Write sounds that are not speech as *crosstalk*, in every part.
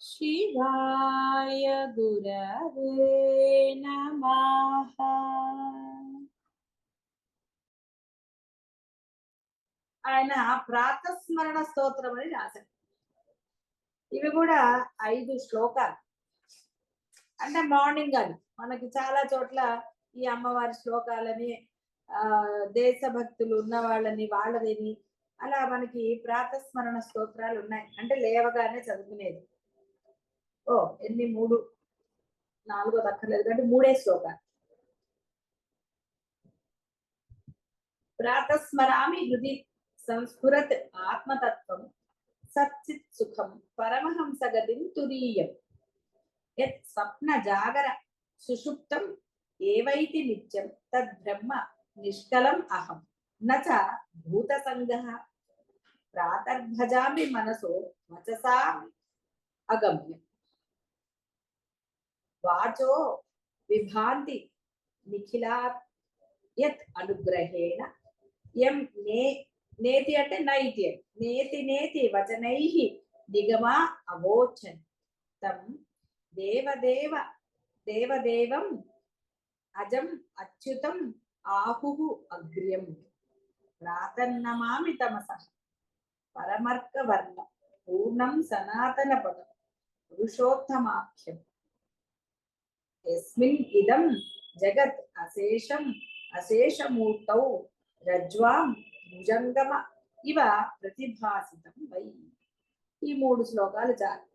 शिवाय गुरवे नमः ఆయన ప్రాతస్మరణ స్తోత్రం అని రాశారు ఇవి కూడా ఐదు శ్లోకాలు అంటే మార్నింగ్ అని మనకి చాలా చోట్ల ఈ అమ్మవారి శ్లోకాలని ఆ దేశభక్తులు ఉన్న వాళ్ళని వాళ్ళదని అలా మనకి ప్రాతస్మరణ స్తోత్రాలు ఉన్నాయి. అంటే లేవగానే చదువుకునేది. ఓ ఎన్ని? మూడు. నాలుగో దక్కర్లేదు కాబట్టి మూడే శ్లోకాలు. ప్రాతస్మరామి హృది సంస్ఫురత్ ఆత్మతత్వం సచ్చిత్ సుఖం పరమహంస గతిం తురీయం. యత్ స్వప్న జాగర సుషుప్తం ఏవైతి నిత్యం తద్బ్రహ్మ నిష్కలం అహం. నచ భూత సంగ ప్రాతర్భజామి మనసో వచసా అగమ్యం వాచో విభాంతి నిఖిలా యత్ అనుగ్రహేణ ఎం నే నేతి అంటే నైతి నేతి నేతి వచనై నిగమా అవోచన్ తం దేవదేవ దేవదేవం అజం అచ్యుతం ఆహు అగ్ర్యం ప్రాతన్నమామి తమస పరమర్క పూర్ణం సనాతన పదం పురుషోత్తమాఖ్యం. యస్మిన్ ఇదం జగత్ అశేషం అశేషమూర్తౌ రజ్వాం భుజంగమ. ఇవ ప్రతిభాసితం వై. ఈ మూడు శ్లోకాలు చాలు.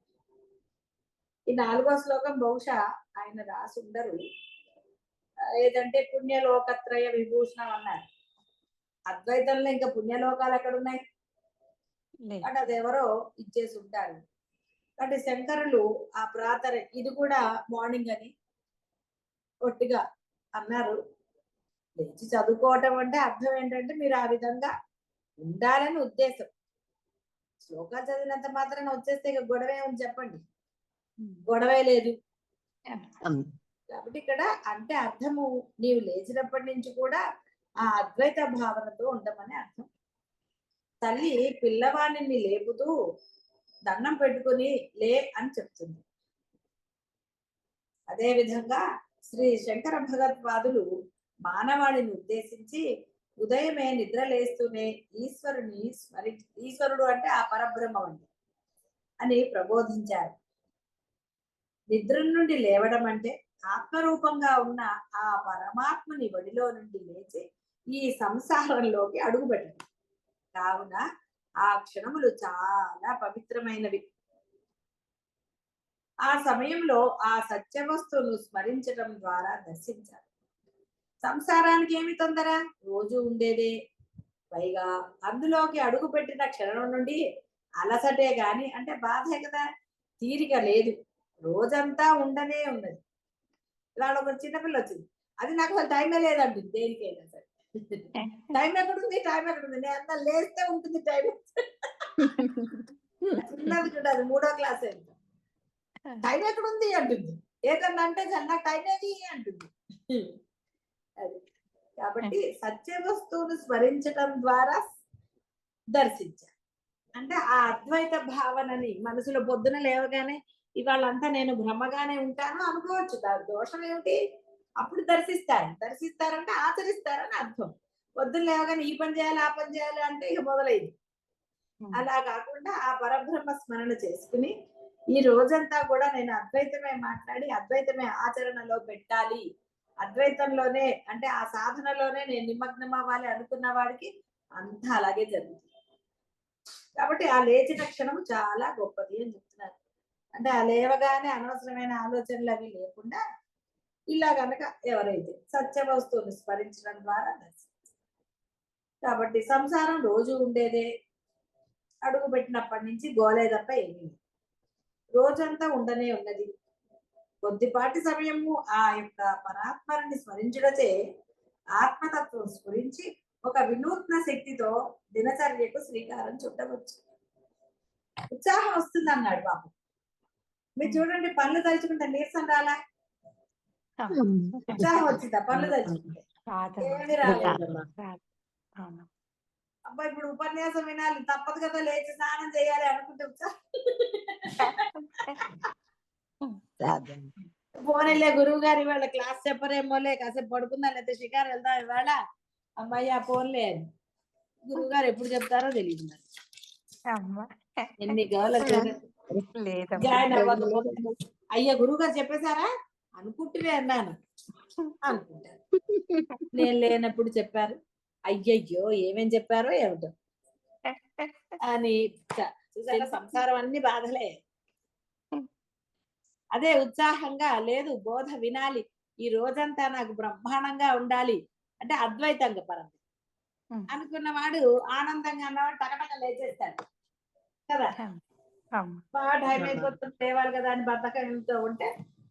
ఈ నాలుగో శ్లోకం బహుశా ఆయన రాసుండరు. ఏదంటే పుణ్యలోకత్రయ విభూషణం అన్నారు. అద్వైతంలో ఇంకా పుణ్యలోకాలు ఎక్కడ ఉన్నాయి అంటే అది ఎవరో ఇచ్చేసి ఉంటారు. కాబట్టి శంకరులు ఆ ప్రాతర ఇది కూడా మార్నింగ్ అని ఒట్టిగా అన్నారు. లేచి చదువుకోవటం అంటే అర్థం ఏంటంటే మీరు ఆ విధంగా ఉండాలని ఉద్దేశం. శ్లోకాలు చదివినంత మాత్రాన వచ్చేస్తే ఇక గొడవే ఉంది చెప్పండి? గొడవే లేదు. కాబట్టి ఇక్కడ అంటే అర్థము నీవు లేచినప్పటి నుంచి కూడా ఆ అద్వైత భావనతో ఉండమని అర్థం. తల్లి పిల్లవాణిని లేపుతూ దండం పెట్టుకుని లే అని చెప్తుంది. అదే విధంగా శ్రీ శంకర భగవత్పాదులు మానవాళిని ఉద్దేశించి ఉదయమే నిద్ర లేస్తూనే ఈశ్వరుని స్మరి ఈశ్వరుడు అంటే ఆ పరబ్రహ్మం అండి అని ప్రబోధించారు. నిద్ర నుండి లేవడం అంటే ఆత్మరూపంగా ఉన్న ఆ పరమాత్మని వడిలో నుండి లేచి ఈ సంసారంలోకి అడుగుపెట్టడం. కావున ఆ క్షణములు చాలా పవిత్రమైనవి. ఆ సమయంలో ఆ సత్య వస్తువును స్మరించడం ద్వారా దర్శించాలి. సంసారానికి ఏమి తొందర? రోజు ఉండేదే. పైగా అందులోకి అడుగు పెట్టిన క్షణం నుండి అలసటే గాని అంటే బాధే కదా తీరిక లేదు. రోజంతా ఉండనే ఉన్నది. ఇవాళ ఒక చిన్నపిల్ల వచ్చింది. అది నాకు టైమే లేదంటుంది. దేనికైనా సరే. *laughs* టైం ఎక్కడుంది టైం ఎక్కడుంది నేను అంతా లేస్తే ఉంటుంది టైం *laughs* చిన్నది అది మూడో క్లాస్ టైం ఎక్కడుంది అంటుంది. ఏదన్నా అంటే నాకు టైం ఏది? అంటుంది. అది. కాబట్టి సత్య వస్తువును స్మరించడం ద్వారా దర్శించాలి అంటే ఆ అద్వైత భావనని మనసులో పొద్దున లేవగానే ఇవాళంతా నేను భ్రమగానే ఉంటాను అనుకోవచ్చు. దాని దోషం ఏమిటి? అప్పుడు దర్శిస్తారు. దర్శిస్తారంటే ఆచరిస్తారని అర్థం. పొద్దున్న లేవగానే ఈ పని చేయాలి ఆ పని చేయాలి అంటే ఇక మొదలైంది. అలా కాకుండా ఆ పరబ్రహ్మ స్మరణ చేసుకుని ఈ రోజంతా కూడా నేను అద్వైతమే మాట్లాడి అద్వైతమే ఆచరణలో పెట్టాలి. అద్వైతంలోనే అంటే ఆ సాధనలోనే నేను నిమగ్నం అవ్వాలి అనుకున్న వాడికి అంతా అలాగే జరుగుతుంది. కాబట్టి ఆ లేచిన క్షణం చాలా గొప్పది అని చెప్తున్నారు. అంటే ఆ లేవగానే అనవసరమైన ఆలోచనలు అవి లేకుండా ఇలా గనక ఎవరైతే సత్య వస్తువుని స్మరించడం ద్వారా కాబట్టి సంసారం రోజు ఉండేదే. అడుగు పెట్టినప్పటి నుంచి గోలే తప్ప ఏమీ. రోజంతా ఉండనే ఉన్నది. కొద్దిపాటి సమయము ఆ యొక్క పరాత్మని స్మరించుటచే ఆత్మతత్వం స్ఫురించి ఒక వినూత్న శక్తితో దినచర్యకు శ్రీకారం చుట్టవచ్చు. ఉత్సాహం వస్తుంది అన్నాడు పాపం మీరు చూడండి పనులు తలుచుకుంటే నీరసం రాలా? ఉత్సాహం వచ్చిందా? పనులు అబ్బా ఇప్పుడు ఉపన్యాసం వినాలి. తప్పదు కదా లేచి స్నానం చేయాలి అనుకుంటే పోనీలే గురువు గారు ఇవాళ క్లాస్ చెప్పరేమోలే కాసేపు పడుకుందా లేకపోతే షికారు వెళ్దాం ఇవాళ. అమ్మాయి పోన్లే అని. గురువు గారు ఎప్పుడు చెప్తారో తెలియదు ఎన్ని గవల జాయిన్ అవ్వకపోతే అయ్యా గురువు గారు చెప్పేశారా? అనుకుంటూనే అన్నాను. అనుకుంటారు *laughs* నేను లేనప్పుడు చెప్పారు. అయ్యయ్యో ఏమేం చెప్పారో ఏమిటో. అని చూసారా? సంసారం అన్ని బాధలే. అదే ఉత్సాహంగా లేదు బోధ వినాలి. ఈ రోజంతా నాకు బ్రహ్మాండంగా ఉండాలి. అంటే అద్వైతంగా పరం. అనుకున్నవాడు ఆనందంగా అన్నవాడు టకటక లేచేస్తాడు. కదా? బాగా టైం అయిపోతుంది లేవాలి కదా అని బద్ధకంతో ఉంటే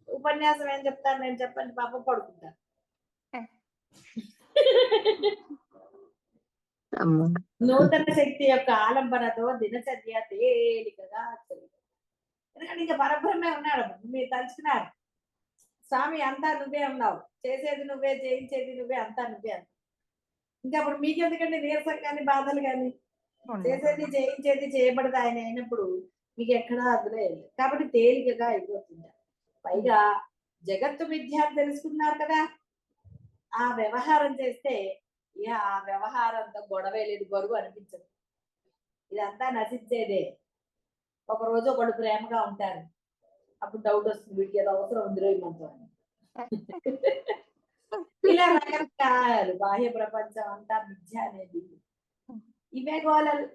ఉపన్యాసం ఏం చెప్తాను? నేను చెప్పండి పాప పడుకుంటాను నూతన శక్తి యొక్క ఆలంబనతో దినచర్య తేలికగా. ఎందుకంటే ఇంకా పరబ్రహ్మే ఉన్నాడు మీరు తలుచుకున్నారు. స్వామి అంతా నువ్వే ఉన్నావు. చేసేది నువ్వే చేయించేది నువ్వే అంతా నువ్వే అంత ఇంకా అప్పుడు మీకెందుకంటే నీరసం కానీ బాధలు కానీ? చేసేది చేయించేది చేయబడదు ఆయన అయినప్పుడు మీకు ఎక్కడా అందులో. కాబట్టి తేలికగా అయిపోతుంది. పైగా జగత్తు విద్య అని తెలుసుకున్నారు కదా. ఆ వ్యవహారం చేస్తే ఇక ఆ వ్యవహారంతో గొడవ లేదు బరువు అనిపించదు. ఇదంతా నశించేదే. రోజు ఒకడు ప్రేమగా ఉంటారు. అప్పుడు డౌట్ వస్తుంది వీడికి ఏదో అవసరం ఉంది రోజు మనతో అని. ఇలా రకరకాలు బాహ్య ప్రపంచం అంతా మిథ్య అనేది. ఇవే గోలలు.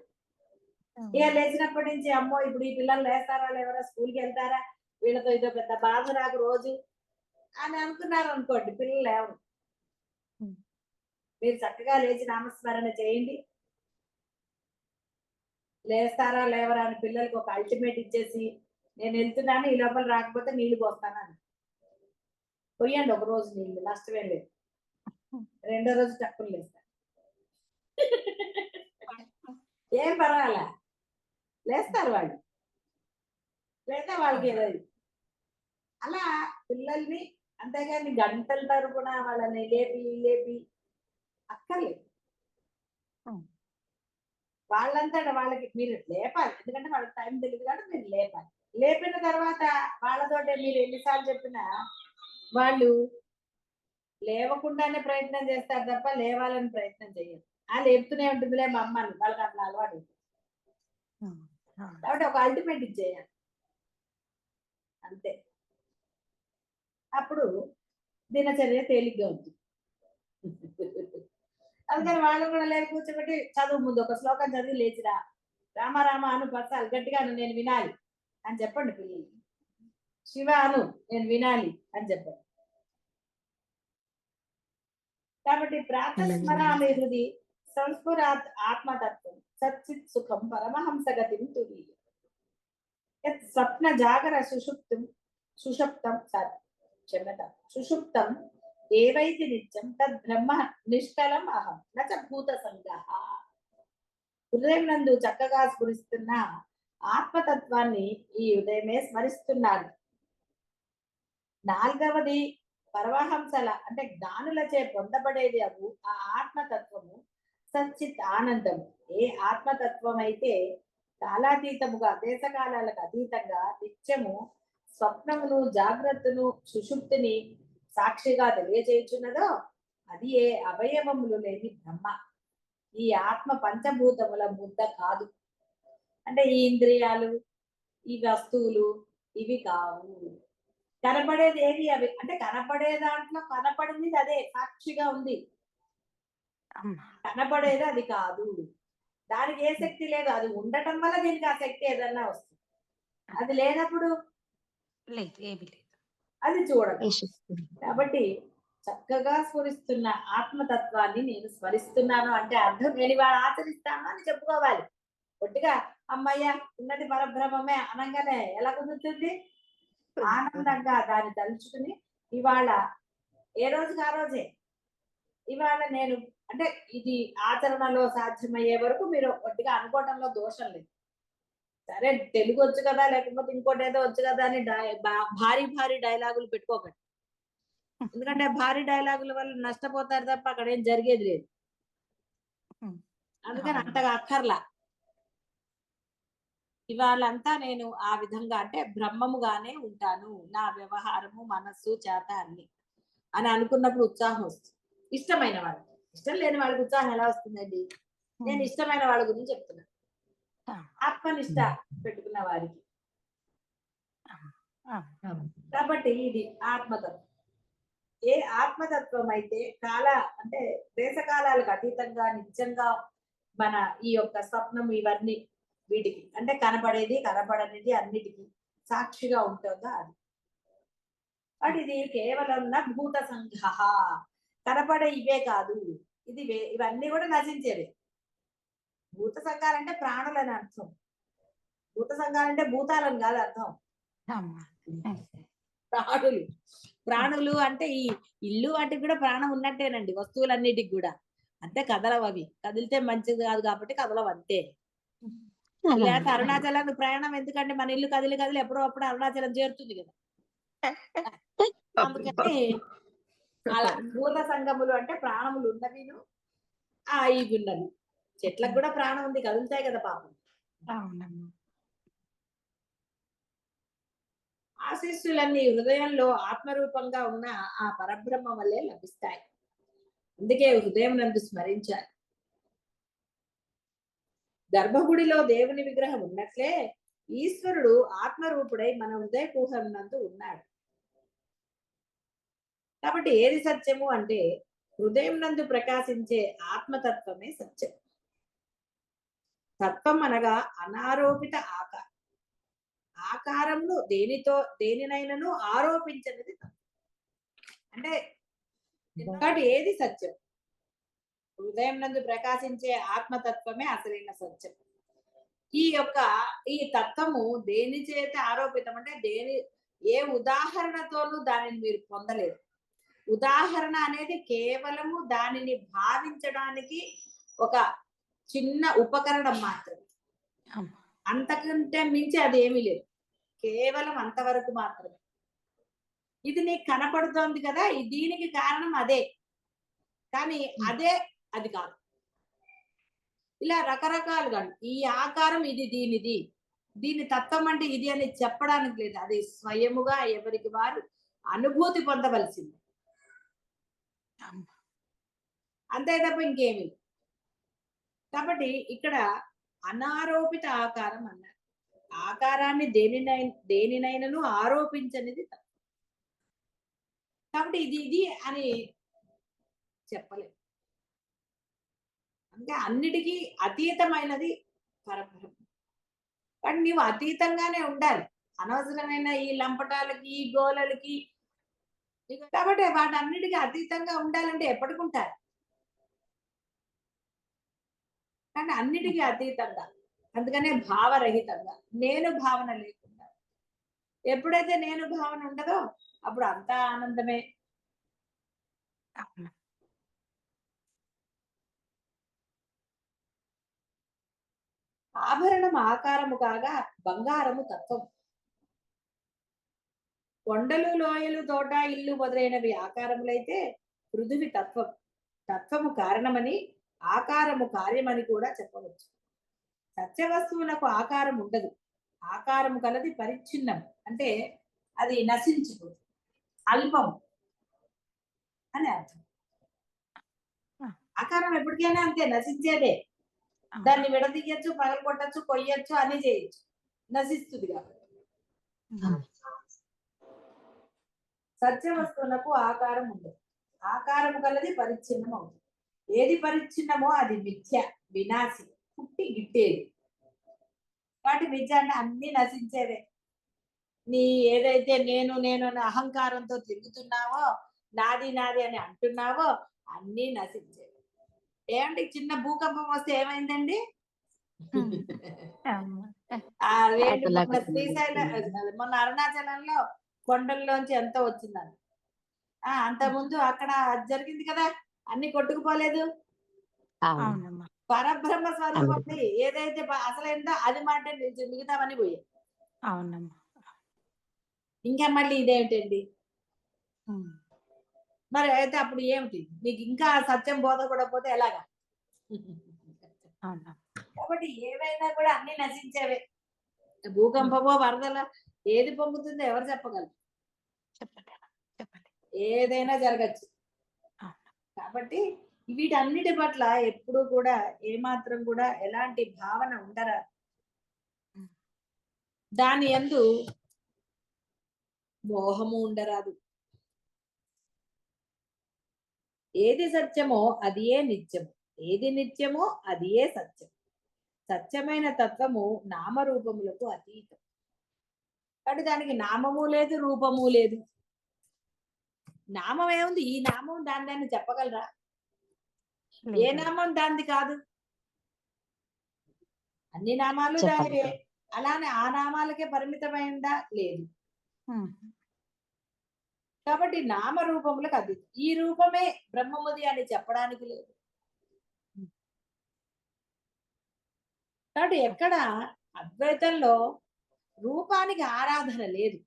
ఇక లేచినప్పటి నుంచి అమ్మో ఇప్పుడు ఈ పిల్లలు లేస్తారా లేవరా స్కూల్కి వెళ్తారా? వీళ్ళతో ఇదో పెద్ద బాధ నాకు రోజు అని అనుకున్నారు అనుకోండి పిల్లలు లేవరు. Hmm. మీరు చక్కగా లేచి నామస్మరణ చేయండి. లేస్తారా లేవరా అని పిల్లలకి ఒక అల్టిమేట్ ఇచ్చేసి నేను వెళ్తున్నాను ఈ లోపల రాకపోతే నీళ్ళు పోస్తానని పోయండి ఒక రోజు నీళ్ళు నష్టమే లేదు. రెండో రోజు టక్కులు లేస్తారు ఏం పర్వాలా? లేస్తారు వాళ్ళు. లేదా వాళ్ళకి ఏదో. అలా పిల్లల్ని అంతేగాని గంటల తరపున వాళ్ళని లేపి లేపి అక్కర్లేదు. వాళ్ళంతటా వాళ్ళకి మీరు లేపాలి. ఎందుకంటే వాళ్ళకి టైం తెలియదు కాబట్టి మీరు లేపాలి. లేపిన తర్వాత వాళ్ళతోటే మీరు ఎన్నిసార్లు చెప్పినా వాళ్ళు లేవకుండానే ప్రయత్నం చేస్తారు తప్ప లేవాలని ప్రయత్నం చేయరు. ఆ లేపుతూనే ఉంటుందిలే మా అమ్మని వాళ్ళకి అట్లా అలవాటు కాబట్టి ఒక అల్టిమేట్ ఇచ్చేయాలి అంతే. అప్పుడు దినచర్య తేలిగ్గా ఉంది అందుకని వాళ్ళు కూడా లేక కూర్చోబెట్టి చదువు ముందు ఒక శ్లోకం చదివి లేచిరా. రామ రామ అను పరచాలి గట్టిగా నేను వినాలి అని చెప్పండి పిల్లలు. శివ అను నేను వినాలి అని చెప్పండి. కాబట్టి ప్రాతస్మరామి హృది సంస్ఫురాత్ ఆత్మతత్వం సచ్చిత్ సుఖం పరమహంసగతిం తురీయ. యత్ స్వప్న జాగర సుషుప్తం సుషుప్తం సార్ క్షమ్యత సుషుప్తం ఏవైతి నిత్యం తద్ బ్రహ్మ నిష్కలం అహం. నచ భూత సంగ హృదయం నందు చక్కగా స్ఫురిస్తున్న ఆత్మతత్వాన్ని ఈ ఉదయమే స్మరిస్తున్నాడు నాలుగవది పరమహంసల అంటే జ్ఞానులచే పొందబడేది అవు ఆ ఆత్మతత్వము సచ్చిత్ ఆనందము. ఏ ఆత్మతత్వం అయితే కాలాతీతముగా దేశకాలాలకు అతీతంగా నిత్యము స్వప్నమును జాగ్రత్తను సుషుప్తిని సాక్షిగా తెలియజేయుచున్నదో అది ఏ అవయవములు లేని బ్రహ్మ. ఈ ఆత్మ పంచభూతముల ముద్ద కాదు. అంటే ఈ ఇంద్రియాలు ఈ వస్తువులు ఇవి కావు. కనపడేది ఏది? అవి అంటే కనపడే దాంట్లో కనపడింది అదే సాక్షిగా ఉంది. కనపడేది అది కాదు. దానికి ఏ శక్తి లేదు. అది ఉండటం వల్ల దీనికి ఆ శక్తి ఏదన్నా వస్తుంది. అది లేనప్పుడు లేదు ఏమి లేదు. అది చూడదు కాబట్టి చక్కగా స్ఫురిస్తున్న ఆత్మతత్వాన్ని నేను స్మరిస్తున్నాను అంటే అర్థం నేను ఇవాళ ఆచరిస్తాను అని చెప్పుకోవాలి. ఒట్టిగా అమ్మయ్య ఉన్నది పరబ్రహ్మమే అనగానే ఎలా కుదురుతుంది? ఆనందంగా దాన్ని తలుచుకుని ఇవాళ ఏ రోజుకి ఆ రోజే? ఇవాళ నేను అంటే ఇది ఆచరణలో సాధ్యమయ్యే వరకు మీరు ఒట్టిగా అనుకోవడంలో దోషం లేదు. సరే తెలుగు వచ్చు కదా లేకపోతే ఇంకోటి ఏదో వచ్చు కదా అని భారీ భారీ డైలాగులు పెట్టుకోకండి. ఎందుకంటే భారీ డైలాగుల వల్ల నష్టపోతారు తప్ప అక్కడ ఏం జరిగేది లేదు. అందుకని. అంతగా అక్కర్లా. ఇవాళంతా నేను ఆ విధంగా అంటే బ్రహ్మముగానే ఉంటాను. నా వ్యవహారము మనస్సు చేత అన్ని అని అనుకున్నప్పుడు ఉత్సాహం వస్తుంది. ఇష్టమైన వాళ్ళు ఇష్టం లేని వాళ్ళకి ఉత్సాహం ఎలా వస్తుందండి? నేను ఇష్టమైన వాళ్ళ గురించి చెప్తున్నా Ah. ఆత్మనిష్ట పెట్టుకున్న వారికి. కాబట్టి ఇది ఆత్మతత్వం. ఏ ఆత్మతత్వం అయితే కాల అంటే దేశకాలాలకు అతీతంగా నిత్యంగా మన ఈ యొక్క స్వప్నం ఇవన్నీ వీటికి అంటే కనపడేది కనపడనిది అన్నిటికీ సాక్షిగా ఉంటుందో అది? బట్ ఇది కేవలం నా భూత సంఘ కనపడే ఇవే కాదు. ఇది ఇవన్నీ కూడా నశించేవి. భూత సంఘాలంటే ప్రాణులని అర్థం. భూత సంఘాలంటే భూతాలని కాదు అర్థం. ప్రాణులు. ప్రాణులు అంటే ఈ ఇల్లు వాటికి కూడా ప్రాణం ఉన్నట్టేనండి వస్తువులన్నిటికి కూడా. అంతే కదలవు అవి. కదిలితే మంచిది కాదు కాబట్టి కదలవు అంతే. లేకపోతే అరుణాచలానికి ప్రయాణం ఎందుకంటే మన ఇల్లు కదిలి కదిలి ఎప్పుడో అప్పుడు అరుణాచలం చేరుతుంది కదా. అందుకని అలా భూత సంగములు అంటే ప్రాణములు ఉన్నవిను ఆ ఇవి ఉన్నవి. చెట్లకు కూడా ప్రాణం ఉంది కదులుతాయి కదా పాపం. ఆశీస్సులన్నీ హృదయంలో ఆత్మరూపంగా ఉన్న ఆ పరబ్రహ్మ వల్లే లభిస్తాయి. అందుకే హృదయం నందు స్మరించాలి. గర్భగుడిలో దేవుని విగ్రహం ఉన్నట్లే ఈశ్వరుడు ఆత్మరూపుడై మన హృదయ కుహం నందు ఉన్నాడు. కాబట్టి ఏది సత్యము అంటే హృదయం నందు ప్రకాశించే ఆత్మతత్వమే సత్యం. తత్వం అనగా అనారోపిత ఆకారం. ఆకారమును దేనితో దేనినైనను ఆరోపించినది తత్వం అంటే కాబట్టి ఏది సత్యం? హృదయం నందు ప్రకాశించే ఆత్మతత్వమే అసలైన సత్యం. ఈ యొక్క ఈ తత్వము దేని చేత ఆరోపితం? అంటే దేని ఏ ఉదాహరణతోనూ దానిని మీరు పొందలేరు ఉదాహరణ అనేది కేవలము దానిని భావించడానికి ఒక చిన్న ఉపకరణం మాత్రమే. అంతకంటే మించి అది ఏమీ లేదు. కేవలం అంతవరకు మాత్రమే. ఇది నీకు కనపడుతోంది కదా దీనికి కారణం అదే. కానీ అదే అది కాదు. ఇలా రకరకాలుగా ఈ ఆకారం ఇది దీనిది దీని తత్వం అంటే ఇది అని చెప్పడానికి లేదు. అది స్వయముగా ఎవరికి వారు అనుభూతి పొందవలసింది. అంతే తప్ప ఇంకేమీ లేదు. కాబట్టి ఇక్కడ అనారోపిత ఆకారం అన్నారు. ఆకారాన్ని దేనినై దేనినైనను ఆరోపించనిది తప్పు. కాబట్టి ఇది ఇది అని చెప్పలేదు అంటే అన్నిటికీ అతీతమైనది పరబ్రహ్మ. కానీ నీవు అతీతంగానే ఉండాలి. అనవసరమైన ఈ లంపటాలకి ఈ గోలలకి కాబట్టి వాటన్నిటికీ అతీతంగా ఉండాలంటే ఎప్పటికుంటారు కానీ అన్నిటికీ అతీతంగా అందుకనే భావరహితంగా. నేను భావన లేకుండా. ఎప్పుడైతే నేను భావన ఉండదో అప్పుడు అంతా ఆనందమే. ఆభరణం ఆకారము కాగా బంగారము తత్వం. కొండలు లోయలు తోట ఇల్లు మొదలైనవి ఆకారములైతే పృథివి తత్వం. తత్వము కారణమని ఆకారము కార్యమని కూడా చెప్పవచ్చు. సత్య వస్తువులకు ఆకారం ఉండదు. ఆకారము కలది పరిచ్ఛిన్నం అంటే అది నశించిపోదు. అల్పం అని అర్థం. ఆకారం ఎప్పటికైనా అంతే నశించేదే. దాన్ని విడదీయచ్చు పగలగొట్టచ్చు కొయ్యొచ్చు అని చేయొచ్చు. నశిస్తుంది కాబట్టి. సత్య వస్తువులకు ఆకారం ఉండదు. ఆకారం కలది పరిచ్ఛిన్నం అవుతుంది ఏది పరిచ్ఛిన్నమో అది మిథ్య వినాశి పుట్టి గిట్టేది. వాటి మిథ్య అంటే అన్ని నశించేవే. నీ ఏదైతే నేను నేను అనే అహంకారంతో తిరుగుతున్నావో నాది నాది అని అంటున్నావో అన్ని నశించేవి. ఏమండి చిన్న భూకంపం వస్తే ఏమైందండి? శ్రీశైల మొన్న అరుణాచలంలో కొండల్లోంచి ఎంత వచ్చిందని ఆ అంత ముందు అక్కడ అది జరిగింది కదా? అన్ని కొట్టుకుపోలేదు? పరబ్రహ్మ స్వరూపం ఏదైతే ప- అసలైందో అది మాట మిగతావన్నీ పోయాయి. అవునమ్మా. ఇంకా మళ్ళీ ఇదేమిటండి. మరి అయితే అప్పుడు ఏమిటి? మీకు ఇంకా సత్యం బోధపడకపోతే ఎలాగా? అవునమ్మా. కాబట్టి ఏవైనా కూడా అన్ని నశించేవే. భూకంపమో వరదల ఏది పొంగుతుందో ఎవరు చెప్పగలరు? ఏదైనా జరగచ్చు. కాబట్టి వీటన్నిటి పట్ల ఎప్పుడు కూడా ఏమాత్రం కూడా ఎలాంటి భావన ఉండరా? దాని ఎందు మోహము ఉండరాదు. ఏది సత్యమో అది ఏ నిత్యము. ఏది నిత్యమో అది ఏ సత్యం. సత్యమైన తత్వము నామరూపములకు అతీతం. కాబట్టి దానికి నామము లేదు రూపము లేదు. నామం ఏముంది? ఈ నామం దాని దాన్ని చెప్పగలరా? ఏ. నామం దానిది కాదు? అన్ని నామాలు. దానివే. అలానే ఆ నామాలకే పరిమితమైందా? లేదు. కాబట్టి నామరూపములకు అది ఈ రూపమే బ్రహ్మముది అని చెప్పడానికి లేదు. కాబట్టి ఎక్కడ అద్వైతంలో రూపానికి ఆరాధన లేదు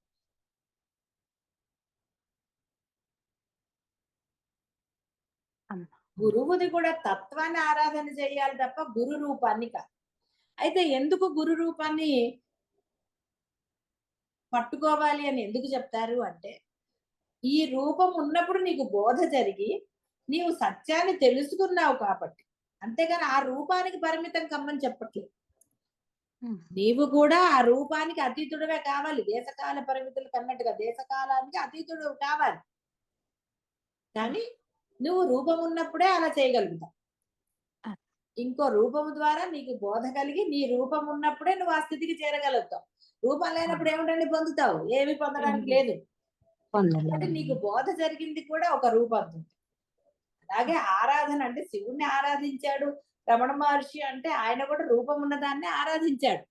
అమ్మా. గురువుది కూడా తత్వాన్ని ఆరాధన చేయాలి తప్ప గురు రూపాన్ని కాదు. అయితే ఎందుకు గురు రూపాన్ని పట్టుకోవాలి అని ఎందుకు చెప్తారు అంటే ఈ రూపం ఉన్నప్పుడు నీకు బోధ జరిగి నీవు సత్యాన్ని తెలుసుకున్నావు కాబట్టి. అంతేగాని ఆ రూపానికి పరిమితం కమ్మని చెప్పట్లేదు. నీవు కూడా ఆ రూపానికి అతీతుడవే కావాలి. దేశకాల పరిమితులు కన్నట్టుగా దేశకాలానికి అతీతుడు కావాలి. కానీ నువ్వు రూపం ఉన్నప్పుడే అలా చేయగలుగుతావు. ఇంకో రూపము ద్వారా నీకు బోధ కలిగి నీ రూపం ఉన్నప్పుడే నువ్వు ఆ స్థితికి చేరగలుగుతావు. రూపం లేనప్పుడు ఏమిటండి పొందుతావు. ఏమి పొందడానికి లేదు. అంటే నీకు బోధ జరిగింది కూడా ఒక రూపంతో. అలాగే ఆరాధన అంటే శివుణ్ణి ఆరాధించాడు. రమణ మహర్షి అంటే ఆయన కూడా రూపం ఉన్నదాన్ని ఆరాధించాడు.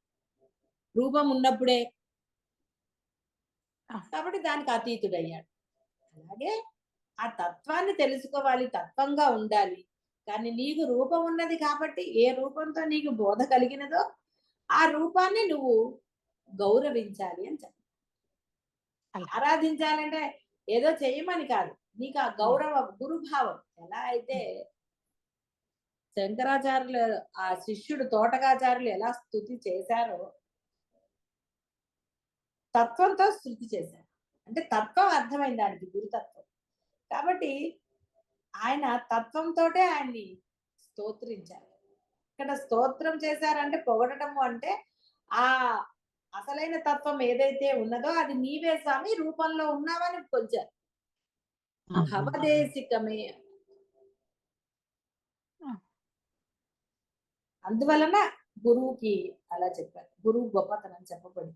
రూపం ఉన్నప్పుడే. కాబట్టి దానికి అతీతుడయ్యాడు. అలాగే ఆ తత్వాన్ని తెలుసుకోవాలి తత్వంగా ఉండాలి. కానీ నీకు రూపం ఉన్నది కాబట్టి ఏ రూపంతో నీకు బోధ కలిగినదో ఆ రూపాన్ని నువ్వు గౌరవించాలి అని చెప్పాలి అలా. ఆరాధించాలంటే ఏదో చెయ్యమని కాదు. నీకు ఆ గౌరవ గురుభావం ఎలా అయితే శంకరాచార్యులు ఆ శిష్యుడు తోటకాచార్యులు ఎలా స్థుతి చేశారో తత్వంతో స్థుతి చేశారు. అంటే తత్వం అర్థమైంది దానికి గురుతత్వం. కాబట్టి ఆయన తత్వంతోటే ఆయన్ని స్తోత్రించారు. ఇక్కడ స్తోత్రం చేశారంటే పొగడటము అంటే ఆ అసలైన తత్వం ఏదైతే ఉన్నదో అది నీవే స్వామి రూపంలో ఉన్నావని కొలిచారు భవదేశికమే. అందువలన గురువుకి అలా చెప్పారు. గురువు గొప్పతనం చెప్పబడి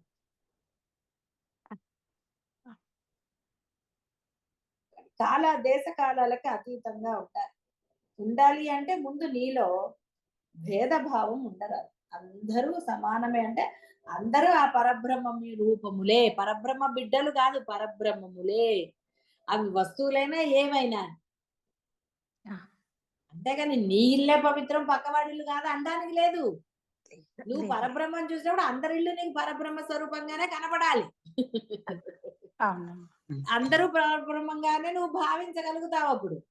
కాల దేశ కాలాలకి అతీతంగా ఉండాలి ఉండాలి అంటే ముందు నీలో భేదభావం ఉండరాదు. అందరూ సమానమే అంటే అందరూ ఆ పరబ్రహ్మం రూపములే. పరబ్రహ్మ బిడ్డలు కాదు పరబ్రహ్మములే. అవి వస్తువులైనా ఏమైనా ఆ. అంతేగాని నీ ఇల్లే పవిత్రం పక్కవాడిల్లు కాదు అనడానికి లేదు. నువ్వు. పరబ్రహ్మం చూసినప్పుడు అందరి ఇల్లు నీకు పరబ్రహ్మ స్వరూపంగానే కనపడాలి. అందరూ పరబ్రహ్మంగానే నువ్వు భావించగలుగుతావు అప్పుడు.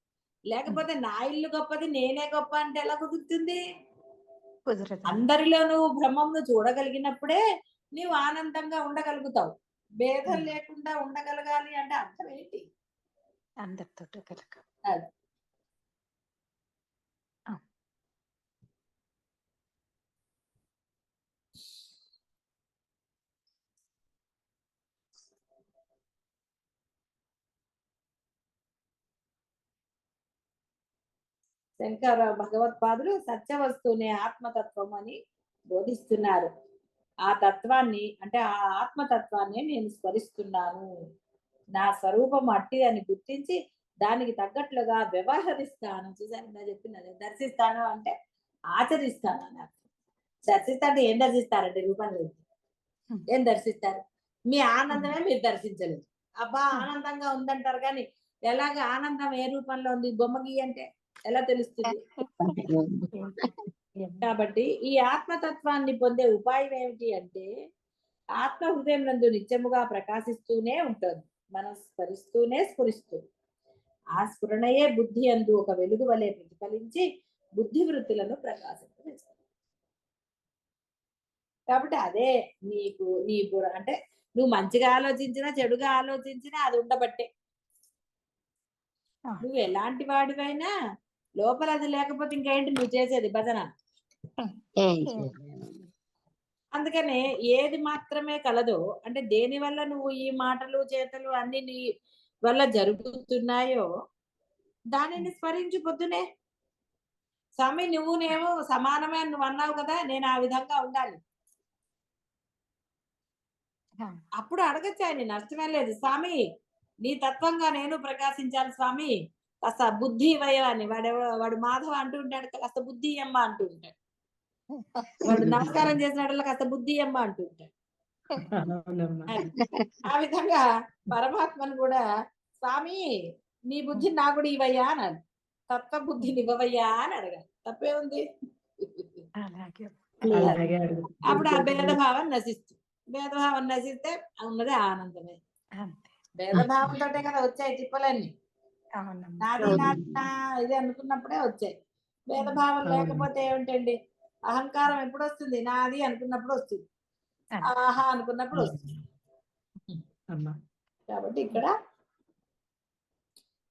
లేకపోతే నా ఇల్లు గొప్పది నేనే గొప్ప అంటే ఎలా కుదురుతుంది? అందరిలో నువ్వు బ్రహ్మంను చూడగలిగినప్పుడే నీవు ఆనందంగా ఉండగలుగుతావు. భేదం. లేకుండా ఉండగలగాలి అంటే అర్థం ఏంటి? అందరితో కలక శంకర భగవత్పాదులు సత్య వస్తువునే ఆత్మతత్వం అని బోధిస్తున్నారు. ఆ తత్వాన్ని అంటే ఆ ఆత్మతత్వాన్ని నేను స్మరిస్తున్నాను. నా స్వరూపం అట్టి అని గుర్తించి దానికి తగ్గట్లుగా వ్యవహరిస్తాను. చూసాను నేను చెప్పినది దర్శిస్తాను అంటే ఆచరిస్తాను అని అర్థం. దర్శిస్తా అంటే ఏం దర్శిస్తారంటే రూపం లేదు. ఏం దర్శిస్తారు? మీ ఆనందమే మీరు దర్శించలేదు. అబ్బా ఆనందంగా ఉందంటారు కానీ ఎలాగ ఆనందం ఏ రూపంలో ఉంది? బొమ్మ అంటే ఎలా తెలుస్తుంది? *laughs* కాబట్టి ఈ ఆత్మతత్వాన్ని పొందే ఉపాయం ఏమిటి అంటే ఆత్మ హృదయం నందు నిత్యముగా ప్రకాశిస్తూనే ఉంటుంది. మనం స్మరిస్తూనే స్ఫురిస్తుంది ఆ స్ఫురణయే బుద్ధి అందు ఒక వెలుగు వలె ప్రతిఫలించి బుద్ధి వృత్తులను ప్రకాశింపజేస్తుంది. కాబట్టి అదే నీకు నీ బుర్ర అంటే నువ్వు మంచిగా ఆలోచించినా చెడుగా ఆలోచించినా అది ఉండబట్టే. నువ్వు ఎలాంటి వాడివైనా లోపల అది లేకపోతే ఇంకేంటి? నువ్వు చేసేది భజన. అందుకనే ఏది మాత్రమే కలదో. అంటే దేని వల్ల నువ్వు ఈ మాటలు చేతలు అన్ని నీ వల్ల జరుగుతున్నాయో దానిని స్మరించు పొద్దునే. స్వామి నువ్వు నేను సమానమే నువ్వు అన్నావు కదా నేను ఆ విధంగా ఉండాలి. అప్పుడు అడగచ్చు ఆయన నష్టమే లేదు. స్వామి నీ తత్వంగా నేను ప్రకాశించాలి స్వామి. కాస్త బుద్ధి ఇవ్వయని వాడు వాడు మాధవ అంటూ ఉంటాడు కాస్త బుద్ధి అమ్మ అంటూ ఉంటాడు. వాడు నమస్కారం చేసినట్టు కాస్త బుద్ధి అమ్మ అంటూ ఉంటాడు. ఆ విధంగా పరమాత్మను కూడా స్వామి నీ బుద్ధి నా కూడా ఇవ్వయ్యా అనాలి తత్వ బుద్ధిని ఇవ్వవయ్యా అని అడగాలి. తప్పే ఉంది. అప్పుడు ఆ భేదభావం నశిస్తుంది. భేదభావం నశిస్తే ఉన్నది ఆనందమే. అంతే. భేదభావంతో కదా వచ్చాయి తిప్పలన్నీ. అవునమ్మా నాది నా ఇది అనుకున్నప్పుడే వచ్చాయి. భేదభావం. లేకపోతే ఏమిటండి? అహంకారం ఎప్పుడు వస్తుంది నాది అనుకున్నప్పుడు వస్తుంది. ఆహా అనుకున్నప్పుడు వస్తుంది. కాబట్టి ఇక్కడ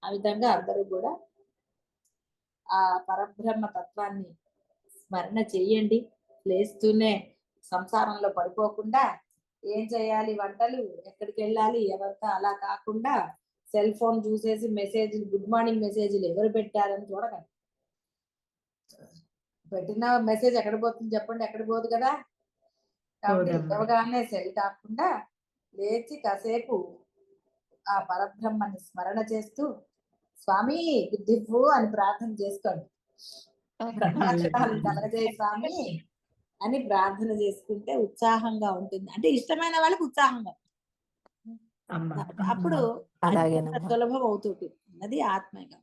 ఆ విధంగా అందరూ కూడా ఆ పరబ్రహ్మ తత్వాన్ని స్మరణ చెయ్యండి. లేస్తూనే సంసారంలో పడిపోకుండా ఏం చేయాలి? వంటలు ఎక్కడికి వెళ్ళాలి ఎవరితో అలా కాకుండా సెల్ ఫోన్ చూసేసి మెసేజ్ గుడ్ మార్నింగ్ మెసేజ్లు ఎవరు పెట్టారని చూడకండి. పెట్టిన మెసేజ్ ఎక్కడ పోతుంది చెప్పండి ఎక్కడ పోదు కదా? కాబట్టి. లేవగానే సెల్ కాకుండా లేచి కాసేపు ఆ పరబ్రహ్మని స్మరణ చేస్తూ స్వామి బుద్ధివ్వు అని ప్రార్థన చేసుకోండి. కలగజేయ స్వామి అని ప్రార్థన చేసుకుంటే ఉత్సాహంగా ఉంటుంది. అంటే ఇష్టమైన వాళ్ళకి ఉత్సాహంగా అప్పుడు అలాగేనమ్మా. సులభం అవుతుంది అది ఆత్మగా